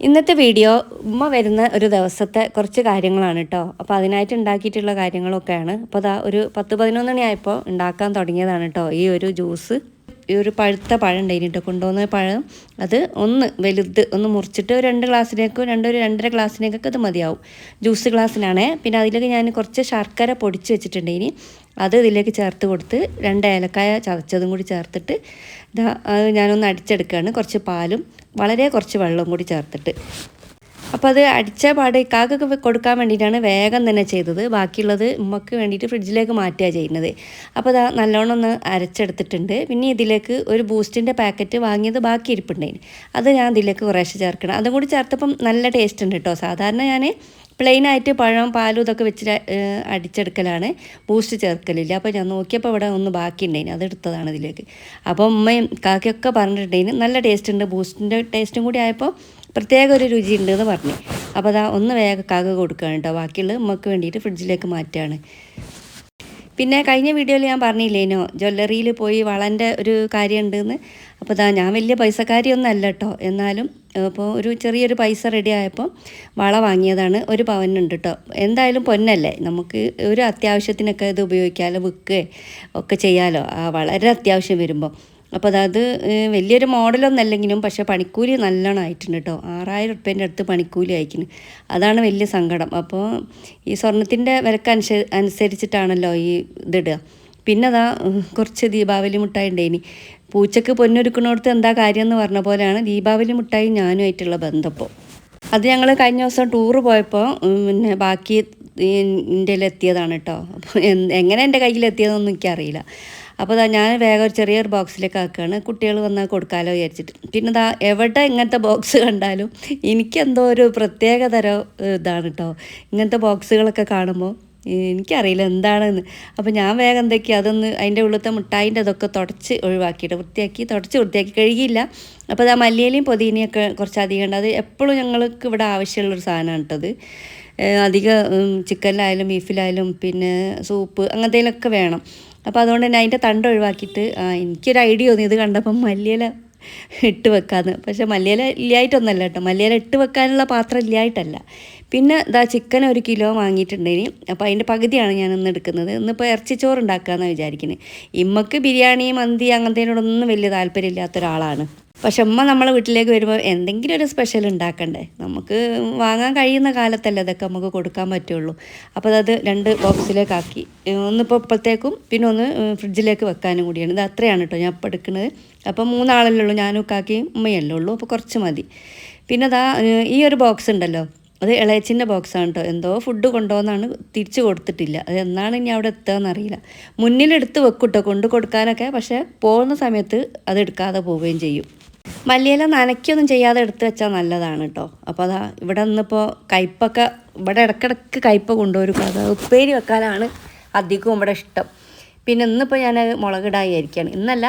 ഇന്നത്തെ വീഡിയോ ഉമ്മ വരുന്ന ഒരു ദിവസത്തെ കുറച്ച് കാര്യങ്ങളാണ് കേട്ടോ അപ്പോൾ അതിനായിട്ട് ഉണ്ടാക്കിയിട്ടുള്ള കാര്യങ്ങളൊക്കെയാണ്. അപ്പോൾ അതാ ഒരു പത്ത് പതിനൊന്ന് മണിയായപ്പോൾ ഉണ്ടാക്കാൻ തുടങ്ങിയതാണ് കേട്ടോ ഈ ഒരു ജ്യൂസ്. ഈ ഒരു പഴുത്ത പഴം ഉണ്ടായിരുന്നു കേട്ടോ കൊണ്ടുവന്ന പഴം അത് ഒന്ന് വലുത് ഒന്ന് മുറിച്ചിട്ട് രണ്ട് ഗ്ലാസ്സിലേക്കോ രണ്ട് ഒരു രണ്ടര ഗ്ലാസ്സിലേക്കൊക്കെ അത് മതിയാവും. ജ്യൂസ് ഗ്ലാസ്സിനാണേ. പിന്നെ അതിലേക്ക് ഞാൻ കുറച്ച് ശർക്കര പൊടിച്ച് വെച്ചിട്ടുണ്ടേനി അത് ഇതിലേക്ക് ചേർത്ത് കൊടുത്ത് രണ്ട് ഏലക്കായ ചതച്ചതും കൂടി ചേർത്തിട്ട് ഇതാ ഞാനൊന്ന് അടിച്ചെടുക്കുകയാണ് കുറച്ച് പാലും വളരെ കുറച്ച് വെള്ളവും കൂടി ചേർത്തിട്ട്. അപ്പോൾ അത് അടിച്ച പാട് ഇക്കാക്കൊക്കെ കൊടുക്കാൻ വേണ്ടിയിട്ടാണ് വേഗം തന്നെ ചെയ്തത്. ബാക്കിയുള്ളത് ഉമ്മക്ക് വേണ്ടിയിട്ട് ഫ്രിഡ്ജിലേക്ക് മാറ്റുക ചെയ്യുന്നത്. അപ്പോൾ അത് നല്ലോണം ഒന്ന് അരച്ചെടുത്തിട്ടുണ്ട്. പിന്നെ ഇതിലേക്ക് ഒരു ബൂസ്റ്റിന്റെ പാക്കറ്റ് വാങ്ങിയത് ബാക്കി ഇരിപ്പുണ്ടായിന് അത് ഞാൻ ഇതിലേക്ക് കുറേശ്ശെ ചേർക്കണം. അതും കൂടി ചേർത്തപ്പം നല്ല ടേസ്റ്റ് ഉണ്ട് കേട്ടോ സാധാരണ ഞാൻ പ്ലെയിൻ ആയിട്ട് പഴം പാലും ഇതൊക്കെ വെച്ച് അടിച്ചെടുക്കലാണ്. ബൂസ്റ്റ് ചേർക്കലില്ല. അപ്പോൾ ഞാൻ നോക്കിയപ്പോൾ ഇവിടെ ഒന്ന് ബാക്കി ഉണ്ടായിന് അതെടുത്തതാണ് ഇതിലേക്ക്. അപ്പോൾ ഉമ്മയും കാക്കയൊക്കെ പറഞ്ഞിട്ടുണ്ടായിന്. നല്ല ടേസ്റ്റ് ഉണ്ട്. ബൂസ്റ്റിന്റെ ടേസ്റ്റും കൂടി ആയപ്പോൾ പ്രത്യേക ഒരു രുചി ഉണ്ട് എന്ന് പറഞ്ഞു. അപ്പോൾ അതാ ഒന്ന് വേഗം കാക്ക കൊടുക്കുകയാണ് കേട്ടോ ബാക്കിയുള്ളത് ഉമ്മക്ക് വേണ്ടിയിട്ട് ഫ്രിഡ്ജിലേക്ക് മാറ്റുകയാണ്. പിന്നെ കഴിഞ്ഞ വീഡിയോയിൽ ഞാൻ പറഞ്ഞില്ലേനോ ജ്വല്ലറിയിൽ പോയി വളന്റെ ഒരു കാര്യം ഉണ്ടെന്ന് അപ്പോൾ ഇതാ ഞാൻ വലിയ പൈസക്കാരിയൊന്നും അല്ല കേട്ടോ എന്നാലും അപ്പോൾ ഒരു ചെറിയൊരു പൈസ റെഡി ആയപ്പോൾ വള വാങ്ങിയതാണ് ഒരു പവനുണ്ട് കേട്ടോ എന്തായാലും പൊന്നല്ലേ നമുക്ക് ഒരു അത്യാവശ്യത്തിനൊക്കെ ഇത് ഉപയോഗിക്കാമല്ലോ വിൽക്കുകയോ ഒക്കെ ചെയ്യാമല്ലോ വളരെ അത്യാവശ്യം വരുമ്പോൾ അപ്പോൾ അതായത് വലിയൊരു മോഡലൊന്നും അല്ലെങ്കിലും പക്ഷേ പണിക്കൂലി നല്ലോണം ആയിട്ടുണ്ട് കേട്ടോ ആറായിരം ഉറുപ്പ്യന്റെ അടുത്ത് പണിക്കൂലി അയക്കുന്നു അതാണ് വലിയ സങ്കടം. അപ്പോൾ ഈ സ്വർണത്തിന്റെ വിലക്ക് അനുസ അനുസരിച്ചിട്ടാണല്ലോ ഈ ഇതിടുക. പിന്നെ അതാ കുറച്ച് ദീപാവലി മുട്ടായി ഉണ്ടായിനി പൂച്ചക്ക് പൊന്നൊരുക്കണോടത്ത് എന്താ കാര്യം എന്ന് പറഞ്ഞ പോലെയാണ് ദീപാവലി മുട്ടായി ഞാനുമായിട്ടുള്ള ബന്ധപ്പോൾ അത് ഞങ്ങൾ കഴിഞ്ഞ ദിവസം ടൂറ് പോയപ്പോൾ പിന്നെ ബാക്കി എന്റെ എത്തിയതാണ് കേട്ടോ അപ്പോൾ എങ്ങനെ എന്റെ കയ്യിലെത്തിയതെന്നൊന്നും എനിക്കറിയില്ല. അപ്പോൾ അതാ ഞാൻ വേഗം ഒരു ചെറിയൊരു ബോക്സിലേക്ക് ആക്കുകയാണ്. കുട്ടികൾ വന്നാൽ കൊടുക്കാമല്ലോ വിചാരിച്ചിട്ട്. പിന്നെ ഇതാ എവിടെ ഇങ്ങനത്തെ ബോക്സ് കണ്ടാലും എനിക്കെന്തോ ഒരു പ്രത്യേക തരം ഇതാണ് കേട്ടോ ഇങ്ങനത്തെ ബോക്സുകളൊക്കെ കാണുമ്പോൾ എനിക്കറിയില്ല എന്താണെന്ന്. അപ്പോൾ ഞാൻ വേഗം എന്തൊക്കെയാണ് അതൊന്ന് അതിന്റെ ഉള്ളത്തെ മിഠായിന്റെ അതൊക്കെ തുടച്ച് ഒഴിവാക്കിയിട്ട് വൃത്തിയാക്കി തുടച്ച് വൃത്തിയാക്കി കഴുകിയില്ല. അപ്പോൾ ആ മല്ലിയിലയും പൊതിനയൊക്കെ കുറച്ച് അധികം ഉണ്ട്. അത് എപ്പോഴും ഞങ്ങൾക്ക് ഇവിടെ ആവശ്യമുള്ളൊരു സാധനമാണ് കേട്ടത് അധികം ചിക്കനിലായാലും ബീഫിലായാലും പിന്നെ സൂപ്പ് അങ്ങനത്തേലൊക്കെ വേണം. അപ്പോൾ അതുകൊണ്ട് തന്നെ അതിന്റെ തണ്ട് ഒഴിവാക്കിയിട്ട് എനിക്കൊരു ഐഡിയ തോന്നി ഇത് കണ്ടപ്പം മല്ലിയില ഇട്ട് വെക്കാമെന്ന് പക്ഷേ മല്ലിയില ഇല്ലായിട്ടൊന്നല്ല കേട്ടോ. മല്ലിയില ഇട്ട് വെക്കാനുള്ള പാത്രം ഇല്ലായിട്ടല്ല. പിന്നെ ഇതാ ചിക്കൻ ഒരു കിലോ വാങ്ങിയിട്ടുണ്ടെങ്കിൽ അപ്പോൾ അതിന്റെ പകുതിയാണ് ഞാൻ ഇന്ന് എടുക്കുന്നത്. ഇന്നിപ്പോൾ ഇറച്ചിച്ചോറ് ഉണ്ടാക്കാമെന്നാണ് വിചാരിക്കുന്നത് ഇമ്മക്ക് ബിരിയാണി മന്തി അങ്ങനത്തേനോടൊന്നും വലിയ താല്പര്യമില്ലാത്ത ഒരാളാണ്. പക്ഷെ അമ്മ നമ്മളെ വീട്ടിലേക്ക് വരുമ്പോൾ എന്തെങ്കിലും ഒരു സ്പെഷ്യൽ ഉണ്ടാക്കണ്ടേ? നമുക്ക് വാങ്ങാൻ കഴിയുന്ന കാലത്തല്ലേ അതൊക്കെ നമുക്ക് കൊടുക്കാൻ പറ്റുള്ളൂ. അപ്പോൾ അത് രണ്ട് ബോക്സിലേക്കാക്കി ഒന്നിപ്പോൾ ഇപ്പോഴത്തേക്കും പിന്നെ ഒന്ന് ഫ്രിഡ്ജിലേക്ക് വെക്കാനും കൂടിയാണ്. ഇത് അത്രയാണ് കേട്ടോ ഞാൻ ഇപ്പോൾ എടുക്കുന്നത്. അപ്പോൾ മൂന്നാളല്ലേ ഉള്ളൂ. ഞാനും കാക്കിയും ഉമ്മയല്ലേ ഉള്ളൂ. അപ്പോൾ കുറച്ച് മതി. പിന്നെ അതാ ഈ ഒരു ബോക്സ് ഉണ്ടല്ലോ. അത് ഇളയച്ചിന്റെ ബോക്സാണ് കേട്ടോ എന്തോ ഫുഡ് കൊണ്ടുപോകുന്നതാണ് തിരിച്ചു കൊടുത്തിട്ടില്ല. അത് എന്നാണ് ഇനി അവിടെ എത്തുകയെന്നറിയില്ല മുന്നിലെടുത്ത് വെക്കൂട്ടോ കൊണ്ടു കൊടുക്കാനൊക്കെ. പക്ഷേ പോകുന്ന സമയത്ത് അത് എടുക്കാതെ പോവുകയും ചെയ്യും. മല്ലിയില നനയ്ക്കൊന്നും ചെയ്യാതെ എടുത്ത് വെച്ചാൽ നല്ലതാണ് കേട്ടോ അപ്പോൾ അതാ ഇവിടെ നിന്നിപ്പോൾ കയ്പ്പൊക്കെ ഇവിടെ ഇടക്കിടക്ക് കയ്പ്പ കൊണ്ടുവരും. അത് ഉപ്പേരി വെക്കാനാണ് അധികവും ഇവിടെ ഇഷ്ടം. പിന്നെ ഇന്നിപ്പോൾ ഞാൻ മുളകിടാൻ വിചാരിക്കുകയാണ് ഇന്നല്ല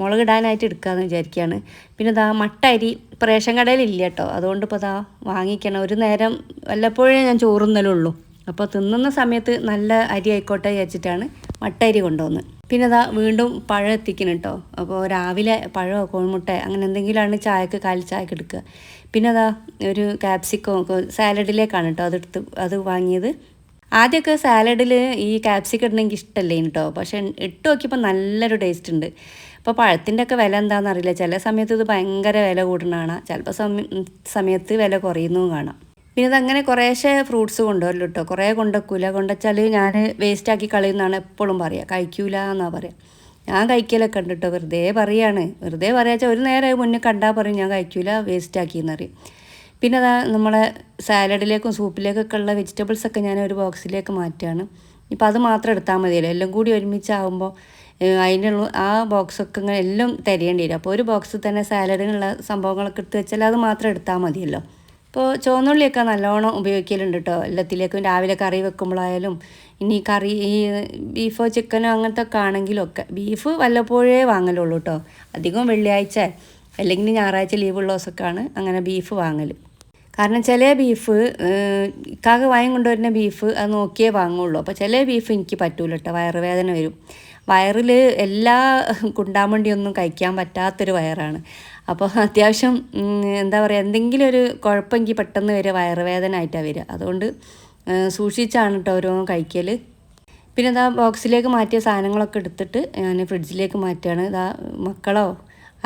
മുളകിടാനായിട്ട് എടുക്കാമെന്ന് വിചാരിക്കുകയാണ് പിന്നെ ഇതാ മട്ട അരി റേഷൻ കടയിലില്ല കേട്ടോ അതുകൊണ്ട് ഇപ്പോൾ ഇതാ വാങ്ങിക്കണം. ഒരു നേരം വല്ലപ്പോഴേ ഞാൻ ചോറുന്നലുള്ളൂ. അപ്പോൾ തിന്നുന്ന സമയത്ത് നല്ല അരി ആയിക്കോട്ടെ വിചാരിച്ചിട്ടാണ് മട്ട അരി കൊണ്ടുവന്നത് പിന്നെ അതാ വീണ്ടും പഴം എത്തിക്കണം കേട്ടോ അപ്പോൾ രാവിലെ പഴമോ കോഴിമുട്ട അങ്ങനെ എന്തെങ്കിലുമാണ് ചായക്ക് കാലി ചായക്ക് എടുക്കുക. പിന്നെ അതാ ഒരു ക്യാപ്സിക്കോ സാലഡിലേക്കാണ് കേട്ടോ അതെടുത്ത് അത് വാങ്ങിയത്. ആദ്യമൊക്കെ സാലഡിൽ ഈ കാപ്സിക്കം ഇടണമെങ്കിൽ ഇഷ്ടമല്ലേ കേട്ടോ പക്ഷേ ഇട്ട് നോക്കിയപ്പോൾ നല്ലൊരു ടേസ്റ്റ് ഉണ്ട്. ഇപ്പോൾ പഴത്തിന്റെ ഒക്കെ വില എന്താണെന്ന് അറിയില്ല. ചില സമയത്ത് ഇത് ഭയങ്കര വില കൂടുന്നതാണ്. ചിലപ്പോൾ സമയത്ത് വില കുറയുന്നതും കാണാം. പിന്നെ ഇതങ്ങനെ കുറേശ്ശെ ഫ്രൂട്ട്സ് കൊണ്ടുവരല്ലോ കേട്ടോ കുറേ കൊണ്ടുവെക്കൂല. കൊണ്ടുവച്ചാൽ ഞാൻ വേസ്റ്റാക്കി കളയുന്നതാണ് എപ്പോഴും പറയുക കഴിക്കൂല എന്നാണ് പറയുക ഞാൻ കഴിക്കലൊക്കെ ഉണ്ട് കേട്ടോ വെറുതെ പറയാണ്. വെറുതെ പറയാച്ചാൽ ഒരു നേരം മുന്നേ കണ്ടാൽ പറയും ഞാൻ കഴിക്കൂല വേസ്റ്റാക്കി എന്നറിയും പിന്നെ അതാ നമ്മളെ സാലഡിലേക്കും സൂപ്പിലേക്കൊക്കെ ഉള്ള വെജിറ്റബിൾസൊക്കെ ഞാൻ ഒരു ബോക്സിലേക്ക് മാറ്റുകയാണ്. ഇപ്പം അത് മാത്രം എടുത്താൽ മതിയല്ലോ. എല്ലാം കൂടി ഒരുമിച്ചാകുമ്പോൾ അതിനുള്ള ആ ബോക്സൊക്കെ ഇങ്ങനെ എല്ലാം തിരയേണ്ടി വരും. അപ്പോൾ ഒരു ബോക്സിൽ തന്നെ സാലഡിനുള്ള സംഭവങ്ങളൊക്കെ എടുത്ത് വെച്ചാൽ അത് മാത്രം എടുത്താൽ മതിയല്ലോ. ഇപ്പോൾ ചുവന്നുള്ളിയൊക്കെ നല്ലോണം ഉപയോഗിക്കലുണ്ട് കേട്ടോ. എല്ലാത്തിലേക്കും രാവിലെ കറി വെക്കുമ്പോഴായാലും ഇനി കറി ഈ ബീഫോ ചിക്കനോ അങ്ങനത്തെ ഒക്കെ ആണെങ്കിലും ഒക്കെ ബീഫ് വല്ലപ്പോഴേ വാങ്ങലുള്ളൂ കേട്ടോ. അധികം വെള്ളിയാഴ്ച അല്ലെങ്കിൽ ഞായറാഴ്ച ലീവുള്ള ദിവസമൊക്കെയാണ് അങ്ങനെ ബീഫ് വാങ്ങൽ കാരണം ചില ബീഫ് ഇക്കാക വായം കൊണ്ടുവരുന്ന ബീഫ് അത് നോക്കിയേ വാങ്ങുള്ളൂ. അപ്പോൾ ചില ബീഫ് എനിക്ക് പറ്റൂല കേട്ടോ വയറുവേദന വരും. വയറിൽ എല്ലാ കുണ്ടാമണ്ടിയൊന്നും കഴിക്കാൻ പറ്റാത്തൊരു വയറാണ്. അപ്പോൾ അത്യാവശ്യം എന്താ പറയുക എന്തെങ്കിലും ഒരു കുഴപ്പമെങ്കിൽ പെട്ടെന്ന് വരിക വയറുവേദന ആയിട്ടാണ് വരിക. അതുകൊണ്ട് സൂക്ഷിച്ചാണ് കേട്ടോ ഓരോ കഴിക്കൽ പിന്നെ ഇതാ ബോക്സിലേക്ക് മാറ്റിയ സാധനങ്ങളൊക്കെ എടുത്തിട്ട് ഞാൻ ഫ്രിഡ്ജിലേക്ക് മാറ്റുകയാണ്. ഇതാ മക്കളോ?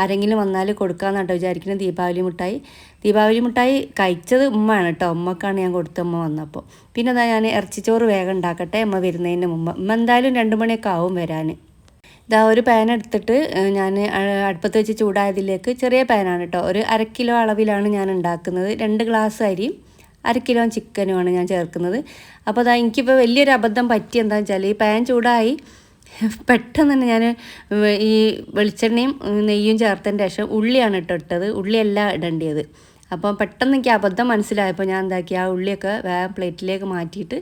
ആരെങ്കിലും വന്നാൽ കൊടുക്കാമെന്നാണ് കേട്ടോ വിചാരിക്കുന്നത് ദീപാവലി മിഠായി. ദീപാവലി മിഠായി കഴിച്ചത് ഉമ്മയാണ് കേട്ടോ. ഉമ്മക്കാണ് ഞാൻ കൊടുത്ത ഉമ്മ വന്നപ്പോൾ പിന്നെ അതാ ഞാൻ ഇറച്ചിച്ചോറ് വേഗം ഉണ്ടാക്കട്ടെ അമ്മ വരുന്നതിന് മുമ്പ്. ഉമ്മ എന്തായാലും രണ്ട് മണിയൊക്കെ ആവും വരാൻ. ഇതാ ഒരു പാൻ എടുത്തിട്ട് ഞാൻ അടുപ്പത്ത് വെച്ച് ചൂടായതിലേക്ക് ചെറിയ പാനാണ് കേട്ടോ. ഒരു അര കിലോ അളവിലാണ് ഞാൻ ഉണ്ടാക്കുന്നത്. രണ്ട് ഗ്ലാസ് അരിയും അര കിലോ ചിക്കനുമാണ് ഞാൻ ചേർക്കുന്നത്. അപ്പോൾ അതാ എനിക്കിപ്പോൾ വലിയൊരു അബദ്ധം പറ്റി എന്താണെന്ന് വെച്ചാൽ ഈ പാൻ ചൂടായി പെട്ടെന്ന് തന്നെ ഞാൻ ഈ വെളിച്ചെണ്ണയും നെയ്യും ചേർത്തതിന്റെ ശേഷം ഉള്ളിയാണ് ഇട്ടോ ഇട്ടത്. ഉള്ളിയല്ല ഇടേണ്ടത് അപ്പോൾ പെട്ടെന്ന് എനിക്ക് അബദ്ധം മനസ്സിലായപ്പോൾ ഞാൻ എന്താക്കി ആ ഉള്ളിയൊക്കെ വേഗം പ്ലേറ്റിലേക്ക് മാറ്റിയിട്ട്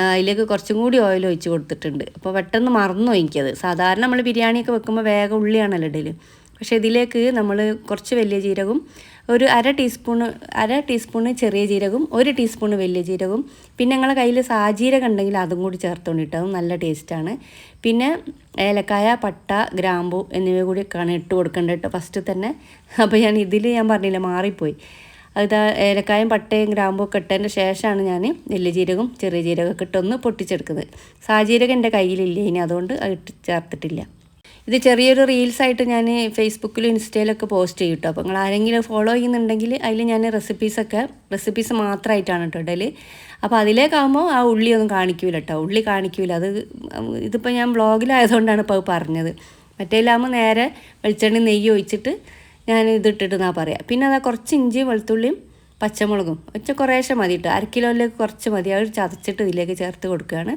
അതിലേക്ക് കുറച്ചും കൂടി ഓയിൽ ഒഴിച്ച് കൊടുത്തിട്ടുണ്ട്. അപ്പോൾ പെട്ടെന്ന് മറന്നു എനിക്കത്. സാധാരണ നമ്മൾ ബിരിയാണിയൊക്കെ വെക്കുമ്പോൾ വേഗം ഉള്ളിയാണല്ലോ ഇടൽ. പക്ഷേ ഇതിലേക്ക് നമ്മൾ കുറച്ച് വലിയ ജീരകവും ഒരു അര ടീസ്പൂണ് അര ടീസ്പൂണ് ചെറിയ ജീരകവും ഒരു ടീസ്പൂണ് വലിയ ജീരകവും പിന്നെ ഞങ്ങളെ കയ്യിൽ സാജീരകം ഉണ്ടെങ്കിൽ അതും കൂടി ചേർത്തോണ്ട് ഇട്ടോ അതും നല്ല ടേസ്റ്റാണ് പിന്നെ ഏലക്കായ പട്ട ഗ്രാമ്പു എന്നിവ കൂടിയൊക്കെയാണ് ഇട്ട് കൊടുക്കേണ്ടത് കേട്ടോ ഫസ്റ്റ് തന്നെ. അപ്പോൾ ഞാൻ ഇതിൽ ഞാൻ പറഞ്ഞില്ല മാറിപ്പോയി. അത് ഏലക്കായും പട്ടയും ഗ്രാമ്പും ഒക്കെ ഇട്ടതിന് ശേഷമാണ് ഞാൻ വലിയ ജീരകവും ചെറിയ ജീരകമൊക്കെ ഇട്ടൊന്ന് പൊട്ടിച്ചെടുക്കുന്നത്. സാജീരകം എന്റെ കയ്യിലില്ല ഇനി അതുകൊണ്ട് അത് ഇട്ട് ചേർത്തിട്ടില്ല. ഇത് ചെറിയൊരു റീൽസായിട്ട് ഞാൻ ഫേസ്ബുക്കിലും ഇൻസ്റ്റയിലൊക്കെ പോസ്റ്റ് ചെയ്യും കേട്ടോ അപ്പോൾ നിങ്ങൾ ആരെങ്കിലും ഫോളോ ചെയ്യുന്നുണ്ടെങ്കിൽ അതിൽ ഞാൻ റെസിപ്പീസൊക്കെ റെസിപ്പീസ് മാത്രമായിട്ടാണ് കേട്ടോ ഇടൽ അപ്പോൾ അതിലേക്കാകുമ്പോൾ ആ ഉള്ളി ഒന്നും കാണിക്കൂല കേട്ടോ ഉള്ളി കാണിക്കില്ല അത് ഇതിപ്പോൾ ഞാൻ ബ്ലോഗിലായതുകൊണ്ടാണ് ഇപ്പോൾ അത് പറഞ്ഞത്. മറ്റേലാകുമ്പോൾ നേരെ വെളിച്ചെണ്ണ നെയ്യ് ഒഴിച്ചിട്ട് ഞാൻ ഇതിട്ടിട്ട് എന്നാ പറയാം. പിന്നെ അതാ കുറച്ച് ഇഞ്ചിയും വെളുത്തുള്ളിയും പച്ചമുളകും. ഒച്ച കുറേശ്ശെ മതി കേട്ടോ അര കിലോയിലേക്ക് കുറച്ച് മതി. അത് ചതച്ചിട്ട് ഇതിലേക്ക് ചേർത്ത് കൊടുക്കുകയാണ്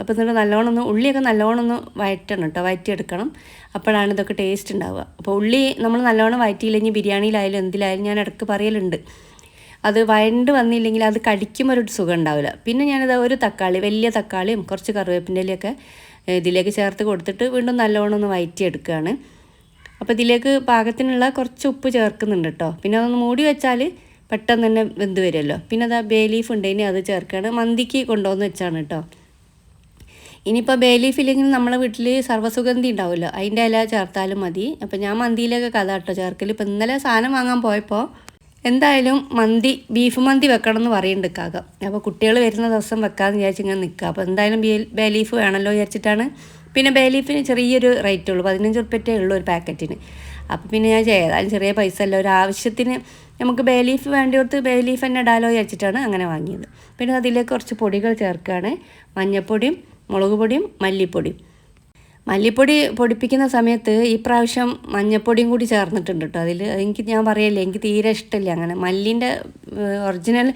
അപ്പോൾ എന്നിട്ട് നല്ലോണം ഒന്ന് ഉള്ളിയൊക്കെ നല്ലോണം ഒന്ന് വഴറ്റണം കേട്ടോ വഴറ്റിയെടുക്കണം അപ്പോഴാണ് ഇതൊക്കെ ടേസ്റ്റ് ഉണ്ടാവുക അപ്പോൾ ഉള്ളി നമ്മൾ നല്ലോണം വഴറ്റിയില്ലെങ്കിൽ ബിരിയാണിയിലായാലും എന്തിലായാലും ഞാൻ ഇടയ്ക്ക് പറയലുണ്ട്. അത് വഴണ്ട് വന്നില്ലെങ്കിൽ അത് കടിക്കുമ്പോൾ ഒരു സുഖം ഉണ്ടാവില്ല. പിന്നെ ഞാനത് ഒരു തക്കാളി വലിയ തക്കാളിയും കുറച്ച് കറിവേപ്പിന്റെ ഇലയൊക്കെ ഇതിലേക്ക് ചേർത്ത് കൊടുത്തിട്ട് വീണ്ടും നല്ലോണം ഒന്ന് വഴറ്റിയെടുക്കുകയാണ് അപ്പോൾ ഇതിലേക്ക് പാകത്തിനുള്ള കുറച്ച് ഉപ്പ് ചേർക്കുന്നുണ്ട് കേട്ടോ പിന്നെ അതൊന്ന് മൂടി വെച്ചാൽ പെട്ടെന്ന് തന്നെ വെന്ത് വരുമല്ലോ. പിന്നെ അതാ ബേ ലീഫ് ഉണ്ടെങ്കിൽ അത് ചേർക്കുകയാണ്. മന്തിക്ക് കൊണ്ടുവന്ന് വെച്ചാണ് കേട്ടോ ഇനിയിപ്പോൾ ബേ ലീഫ് ഇല്ലെങ്കിൽ നമ്മളെ വീട്ടിൽ സർവസുഗന്ധി ഉണ്ടാവുമല്ലോ. അതിന്റെ ഇല ചേർത്താലും മതി. അപ്പോൾ ഞാൻ മന്തിയിലൊക്കെ കഥ കേട്ടോ ചേർക്കൽ ഇപ്പം ഇന്നലെ സാധനം വാങ്ങാൻ പോയപ്പോൾ എന്തായാലും മന്തി ബീഫ് മന്തി വെക്കണം എന്ന് പറയുന്നുണ്ട് കാക അപ്പോൾ കുട്ടികൾ വരുന്ന ദിവസം വെക്കാമെന്ന് വിചാരിച്ച് ഇങ്ങനെ നിൽക്കുക അപ്പോൾ എന്തായാലും ബേ ലീഫ് വേണമല്ലോ വിചാരിച്ചിട്ടാണ്. പിന്നെ ബേ ലീഫിന് ചെറിയൊരു റേറ്റ് ഉള്ളൂ. പതിനഞ്ച് ഉറുപ്പ്യറ്റേ ഉള്ളൂ ഒരു പാക്കറ്റിന്. അപ്പോൾ പിന്നെ ഞാൻ ചെയ്താലും ചെറിയ പൈസ അല്ല. ഒരു ആവശ്യത്തിന് നമുക്ക് ബേ ലീഫ് വേണ്ടിയോർത്ത് ബേ ലീഫ് തന്നെ ഇടാലോ വിചാരിച്ചിട്ടാണ് അങ്ങനെ വാങ്ങിയത്. പിന്നെ അതിലേക്ക് കുറച്ച് പൊടികൾ ചേർക്കുകയാണ് മഞ്ഞൾപ്പൊടിയും മുളക് പൊടിയും മല്ലിപ്പൊടിയും. മല്ലിപ്പൊടി പൊടിപ്പിക്കുന്ന സമയത്ത് ഈ പ്രാവശ്യം മഞ്ഞപ്പൊടിയും കൂടി ചേർന്നിട്ടുണ്ട് കേട്ടോ അതിൽ എനിക്ക് ഞാൻ പറയല്ലേ എനിക്ക് തീരെ ഇഷ്ടമില്ല അങ്ങനെ. മല്ലിന്റെ ഒറിജിനൽ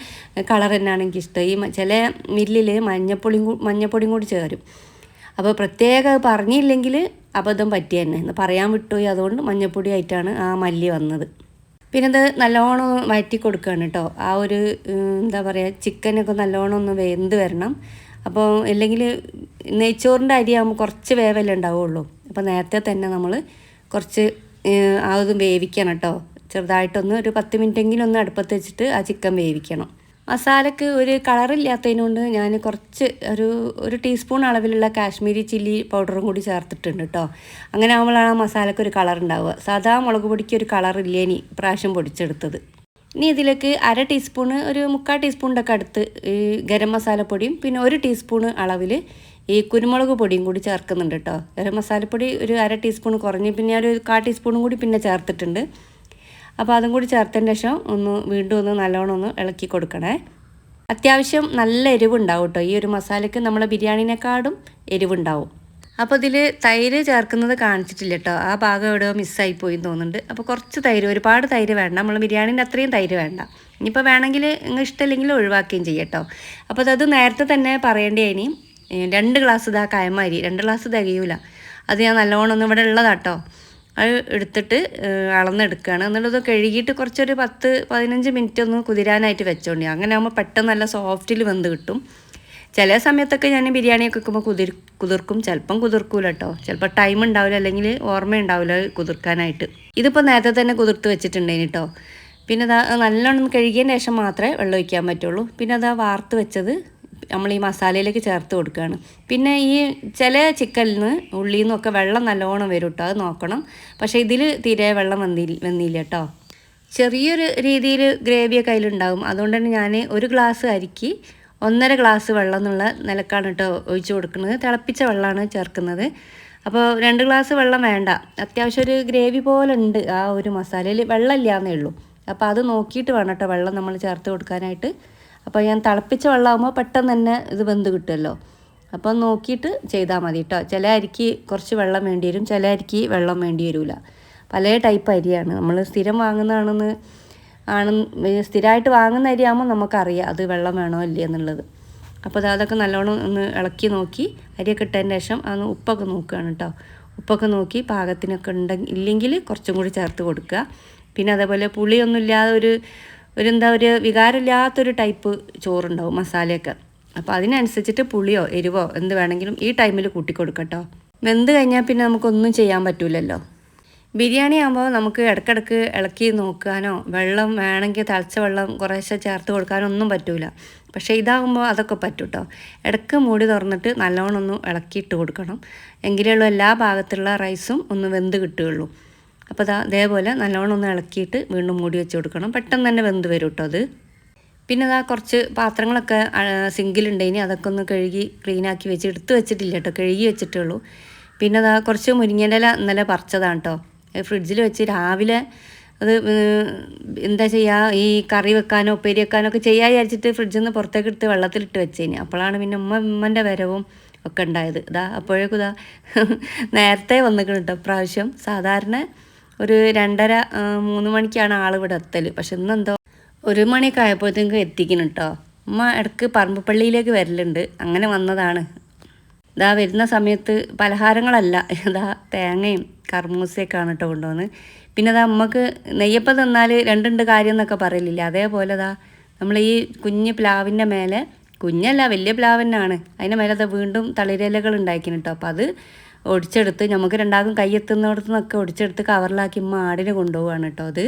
കളർ തന്നെയാണ് എനിക്ക് ഇഷ്ടം ഈ ചില മില്ലിൽ മഞ്ഞപ്പൊടിയും മഞ്ഞപ്പൊടിയും കൂടി ചേരും. അപ്പോൾ പ്രത്യേക പറഞ്ഞില്ലെങ്കിൽ അബദ്ധം പറ്റിയ തന്നെ. എന്ന് പറയാൻ വിട്ടുപോയി അതുകൊണ്ട് മഞ്ഞപ്പൊടി ആയിട്ടാണ് ആ മല്ലി വന്നത്. പിന്നെ അത് നല്ലോണം വഴറ്റി കൊടുക്കുകയാണ് കേട്ടോ ആ ഒരു എന്താ പറയുക ചിക്കനൊക്കെ നല്ലോണം ഒന്ന് വെന്ത് വരണം. അപ്പോൾ അല്ലെങ്കിൽ നെയ്ച്ചോറിന്റെ അരിയാകുമ്പോൾ കുറച്ച് വേവല്ലേ ഉണ്ടാവുള്ളൂ. അപ്പോൾ നേരത്തെ തന്നെ നമ്മൾ കുറച്ച് ഇത് വേവിക്കണം കേട്ടോ. ചെറുതായിട്ടൊന്ന് ഒരു പത്ത് മിനിറ്റെങ്കിലും ഒന്ന് അടുപ്പത്ത് വെച്ചിട്ട് ആ ചിക്കൻ വേവിക്കണം. മസാലക്ക് ഒരു കളറില്ലാത്തതിനുകൊണ്ട് ഞാൻ കുറച്ച് ഒരു ഒരു ടീസ്പൂൺ അളവിലുള്ള കാശ്മീരി ചില്ലി പൗഡറും കൂടി ചേർത്തിട്ടുണ്ട് കേട്ടോ. അങ്ങനെ ആകുമ്പോഴാണ് ആ മസാലക്ക് ഒരു കളർ ഉണ്ടാവുക. സാധാ മുളക് പൊടിക്ക് ഒരു കളർ ഇല്ലേനി പ്രാവശ്യം പൊടിച്ചെടുത്തത്. ഇനി ഇതിലേക്ക് അര ടീസ്പൂണ് ഒരു മുക്കാൽ ടീസ്പൂണിന്റെ അടുത്ത് ഈ ഗരം മസാലപ്പൊടിയും പിന്നെ ഒരു ടീസ്പൂണ് അളവിൽ ഈ കുരുമുളക് പൊടിയും കൂടി ചേർക്കുന്നുണ്ട് കേട്ടോ. ഗരം മസാലപ്പൊടി ഒരു അര ടീസ്പൂൺ കുറഞ്ഞ് പിന്നെ ഒരു കാ ടീസ്പൂണും കൂടി പിന്നെ ചേർത്തിട്ടുണ്ട്. അപ്പോൾ അതും കൂടി ചേർത്തതിന് ശേഷം ഒന്ന് വീണ്ടും ഒന്ന് നല്ലോണം ഒന്ന് ഇളക്കി കൊടുക്കണേ. അത്യാവശ്യം നല്ല എരിവുണ്ടാവും കേട്ടോ. ഈ ഒരു മസാലയ്ക്ക് നമ്മളെ ബിരിയാണിനെക്കാളും എരിവുണ്ടാവും. അപ്പോൾ ഇതിൽ തൈര് ചേർക്കുന്നത് കാണിച്ചിട്ടില്ല കേട്ടോ ആ ഭാഗം എവിടെയോ മിസ്സായി പോയി തോന്നുന്നുണ്ട്. അപ്പോൾ കുറച്ച് തൈര് ഒരുപാട് തൈര് വേണ്ട. നമ്മൾ ബിരിയാണീന്റെ അത്രയും തൈര് വേണ്ട. ഇനിയിപ്പോൾ വേണമെങ്കിൽ നിങ്ങൾ ഇഷ്ടമില്ലെങ്കിൽ ഒഴിവാക്കുകയും ചെയ്യും കേട്ടോ അപ്പോൾ അത് നേരത്തെ തന്നെ പറയേണ്ടി ഇനി രണ്ട് ഗ്ലാസ് ഇതാ കായമാരി. രണ്ട് ഗ്ലാസ് തികയൂല അത് ഞാൻ നല്ലോണം ഒന്ന് ഇവിടെ ഉള്ളതാട്ടോ. അത് എടുത്തിട്ട് അളന്നെടുക്കുകയാണ്. എന്നുള്ളത് കഴുകിയിട്ട് കുറച്ചൊരു പത്ത് പതിനഞ്ച് മിനിറ്റ് ഒന്ന് കുതിരാനായിട്ട് വെച്ചോണ്ടി അങ്ങനെ ആകുമ്പോൾ പെട്ടെന്ന് നല്ല സോഫ്റ്റിൽ വെന്ത് കിട്ടും. ചില സമയത്തൊക്കെ ഞാൻ ബിരിയാണിയൊക്കെ വെക്കുമ്പോൾ കുതിർ കുതിർക്കും. ചിലപ്പം കുതിർക്കൂല കേട്ടോ ചിലപ്പോൾ ടൈം ഉണ്ടാവില്ല. അല്ലെങ്കിൽ ഓർമ്മ ഉണ്ടാവില്ല കുതിർക്കാനായിട്ട്. ഇതിപ്പോൾ നേരത്തെ തന്നെ കുതിർത്ത് വെച്ചിട്ടുണ്ടേനി കേട്ടോ പിന്നെ അതാ നല്ലോണം കഴുകിയതിന് ശേഷം മാത്രമേ വെള്ളം ഒഴിക്കാൻ പറ്റുള്ളൂ. പിന്നെ അതാ വാർത്ത് വെച്ചത് നമ്മൾ ഈ മസാലയിലേക്ക് ചേർത്ത് കൊടുക്കുകയാണ്. പിന്നെ ഈ ചില ചിക്കനിൽ നിന്ന് ഉള്ളിയിൽ നിന്നൊക്കെ വെള്ളം നല്ലോണം വരും കേട്ടോ അത് നോക്കണം. പക്ഷേ ഇതിൽ തീരെ വെള്ളം വന്നില്ല വന്നില്ല കേട്ടോ ചെറിയൊരു രീതിയിൽ ഗ്രേവിയൊക്കെ അതിലുണ്ടാകും അതുകൊണ്ട് തന്നെ ഞാൻ ഒരു ഗ്ലാസ് അരിക്ക് ഒന്നര ഗ്ലാസ് വെള്ളം എന്നുള്ള നിലക്കാണ് കേട്ടോ ഒഴിച്ചു കൊടുക്കുന്നത്. തിളപ്പിച്ച വെള്ളമാണ് ചേർക്കുന്നത്. അപ്പോൾ രണ്ട് ഗ്ലാസ് വെള്ളം വേണ്ട. അത്യാവശ്യം ഒരു ഗ്രേവി പോലെ ഉണ്ട് ആ ഒരു മസാലയിൽ. വെള്ളമില്ലാന്നേ ഉള്ളൂ. അപ്പോൾ അത് നോക്കിയിട്ട് വേണം കേട്ടോ വെള്ളം നമ്മൾ ചേർത്ത് കൊടുക്കാനായിട്ട്. അപ്പോൾ ഞാൻ തിളപ്പിച്ച വെള്ളമാകുമ്പോൾ പെട്ടെന്ന് തന്നെ ഇത് വെന്ത് കിട്ടുമല്ലോ. അപ്പോൾ നോക്കിയിട്ട് ചെയ്താൽ മതി കേട്ടോ. ചില അരിക്ക് കുറച്ച് വെള്ളം വേണ്ടി വരും. ചില അരിക്ക് വെള്ളം വേണ്ടി വരില്ല. പല ടൈപ്പ് അരിയാണ്. നമ്മൾ സ്ഥിരം വാങ്ങുന്നതാണെന്ന് ആണ് സ്ഥിരമായിട്ട് വാങ്ങുന്ന അരിയാകുമ്പോൾ നമുക്കറിയാം അത് വെള്ളം വേണോ ഇല്ലേ എന്നുള്ളത്. അപ്പോൾ അത് അതൊക്കെ നല്ലോണം ഒന്ന് ഇളക്കി നോക്കി അരിയൊക്കെ ഇട്ടതിന് ശേഷം അന്ന് ഉപ്പൊക്കെ നോക്കുകയാണ് കേട്ടോ ഉപ്പൊക്കെ നോക്കി പാകത്തിനൊക്കെ ഉണ്ടെങ്കിൽ ഇല്ലെങ്കിൽ കുറച്ചും കൂടി ചേർത്ത് കൊടുക്കുക. പിന്നെ അതേപോലെ പുളിയൊന്നും ഇല്ലാതെ ഒരു ഒരു എന്താ ഒരു വികാരമില്ലാത്തൊരു ടൈപ്പ് ചോറുണ്ടാവും മസാലയൊക്കെ. അപ്പോൾ അതിനനുസരിച്ചിട്ട് പുളിയോ എരിവോ എന്ത് വേണമെങ്കിലും ഈ ടൈമിൽ കൂട്ടിക്കൊടുക്കട്ടോ വെന്ത് കഴിഞ്ഞാൽ പിന്നെ നമുക്കൊന്നും ചെയ്യാൻ പറ്റൂലല്ലോ. ബിരിയാണി ആകുമ്പോൾ നമുക്ക് ഇടയ്ക്കിടയ്ക്ക് ഇളക്കി നോക്കാനോ വെള്ളം വേണമെങ്കിൽ തിളച്ച വെള്ളം കുറേശ്ശെ ചേർത്ത് കൊടുക്കാനോ ഒന്നും പറ്റൂല. പക്ഷേ ഇതാകുമ്പോൾ അതൊക്കെ പറ്റും കേട്ടോ ഇടയ്ക്ക് മൂടി തുറന്നിട്ട് നല്ലോണം ഒന്ന് ഇളക്കിയിട്ട് കൊടുക്കണം. എങ്കിലേ ഉള്ളൂ എല്ലാ ഭാഗത്തുള്ള റൈസും ഒന്ന് വെന്ത് കിട്ടുകയുള്ളൂ. അപ്പോൾ അതാ അതേപോലെ നല്ലോണം ഒന്ന് ഇളക്കിയിട്ട് വീണ്ടും മൂടി വെച്ച് കൊടുക്കണം. പെട്ടെന്ന് തന്നെ വെന്ത് വരും കേട്ടോ അത്. പിന്നെ അതാ കുറച്ച് പാത്രങ്ങളൊക്കെ സിങ്കിലുണ്ടെങ്കിൽ അതൊക്കെ ഒന്ന് കഴുകി ക്ലീനാക്കി വെച്ച് എടുത്ത് വെച്ചിട്ടില്ല കേട്ടോ കഴുകി വെച്ചിട്ടുള്ളൂ പിന്നെ അതാ കുറച്ച് മുരിങ്ങേന്റെ ഇല ഇന്നലെ പറിച്ചതാണ് കേട്ടോ ഫ്രിഡ്ജിൽ വെച്ച് രാവിലെ അത് എന്താ ചെയ്യുക ഈ കറി വെക്കാനോ ഉപ്പേരി വെക്കാനോ ഒക്കെ ചെയ്യാൻ വിചാരിച്ചിട്ട് ഫ്രിഡ്ജിൽ നിന്ന് പുറത്തേക്ക് എടുത്ത് വെള്ളത്തിലിട്ട് വെച്ചേന്. അപ്പോഴാണ് പിന്നെ ഉമ്മ ഉമ്മന്റെ വരവും ഒക്കെ ഉണ്ടായത്. ഇതാ അപ്പോഴേക്കും ഇതാ നേരത്തെ വന്നിക്കണം കേട്ടോ പ്രാവശ്യം സാധാരണ ഒരു രണ്ടര മൂന്ന് മണിക്കാണ് ആൾ ഇവിടെ എത്തൽ പക്ഷെ ഇന്നെന്തോ ഒരു മണിയൊക്കെ ആയപ്പോഴത്തേക്കും എത്തിക്കണം കേട്ടോ ഉമ്മ ഇടയ്ക്ക് പറമ്പപ്പള്ളിയിലേക്ക് വരലുണ്ട്. അങ്ങനെ വന്നതാണ്. ഇതാ വരുന്ന സമയത്ത് പലഹാരങ്ങളല്ല ഇതാ തേങ്ങയും കർമൂസയൊക്കെയാണ് കേട്ടോ കൊണ്ടുവന്ന്. പിന്നെ അതാ നമുക്ക് നെയ്യപ്പം തന്നാൽ രണ്ടുണ്ട് കാര്യം എന്നൊക്കെ പറയലില്ല? അതേപോലെ അതാ നമ്മൾ ഈ കുഞ്ഞ് പ്ലാവിന്റെ മേലെ കുഞ്ഞല്ല വലിയ പ്ലാവ് തന്നെയാണ് അതിന്റെ മേലെ അതാ വീണ്ടും തളിരിലകൾ ഉണ്ടാക്കിന് കേട്ടോ അപ്പോൾ അത് ഒടിച്ചെടുത്ത് നമുക്ക് രണ്ടാകും കൈ എത്തുന്നിടത്തുനിന്നൊക്കെ ഒടിച്ചെടുത്ത് കവറിലാക്കി മാടിന് കൊണ്ടുപോവാണ് കേട്ടോ അത്.